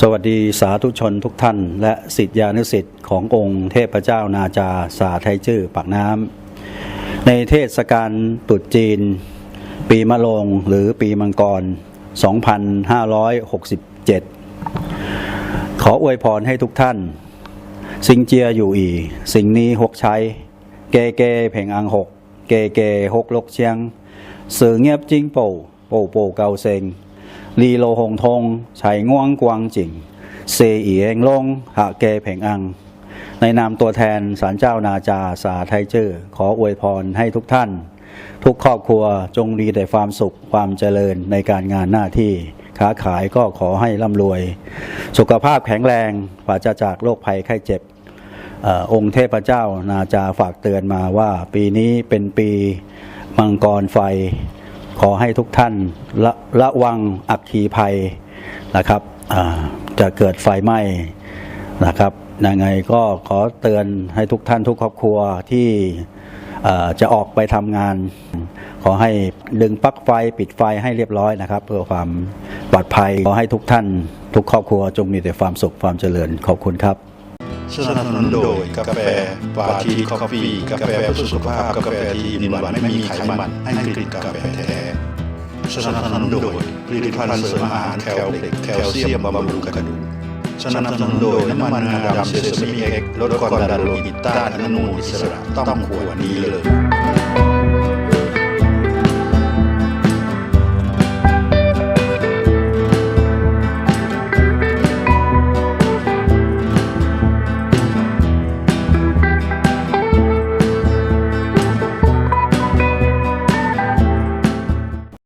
สวัสดีสาธุชนทุกท่าน และสิทธิานุสิทธิ์ขององค์เทพเจ้านาจาสาไทยจื้อปากน้ำในเทศกาลตรุษจีน ปีมะโรงหรือปีมังกร 2567 ขออวยพรให้ทุกท่าน สิงเจียอยู่อี สิ่งนี้หกใช้ เกเกเพ่งอังหก เกเกหกลกเชียง สื่อเงียบจิ้งโป่โป่โป่เกาเซง ลีโลหงทงไฉง่วงกวางจิงเซอีเองลงหะเกเพ่งอัง ในนามตัวแทนสารเจ้านาจาสาไทเจอร์ ขออวยพรให้ทุกท่าน ทุกครอบครัวจงมีแต่ความสุขความเจริญในการงานหน้าที่ค้าขายก็ขอให้ร่ำรวย สุขภาพแข็งแรงปราศจากโรคภัยไข้เจ็บออองค์เทพเจ้านาจาฝากเตือนมาว่าปีนี้เป็นปีมังกรไฟ ขอให้ทุกท่านระระวังอัคคีภัยนะครับจะเกิดไฟไหม้นะครับยังไงก็ขอเตือนให้ทุกท่านทุกครอบครัวที่จะออกไปทำงาน ขอให้ดึงปลั๊กไฟปิดไฟให้เรียบร้อยนะครับ เพื่อความปลอดภัยขอให้ทุกท่าน ทุกครอบครัวจงมีแต่ความสุขความเจริญขอบคุณครับ สนับสนุนโดยกาแฟปาทีคอฟฟี่กาแฟเพื่อสุขภาพกาแฟที่มีหวานไม่มีไขมันให้กลิ่นกาแฟแท้สนับสนุนโดยผลิตภัณฑ์เสริมอาหารแคลเล็กแคลเซียมบำรุงกระดูกสนับสนุนโดยน้ำมันงาดำเซซามิเอ็กลดความดันโลหิตต้านอนุมูลอิสระต้องขวดนี้เลย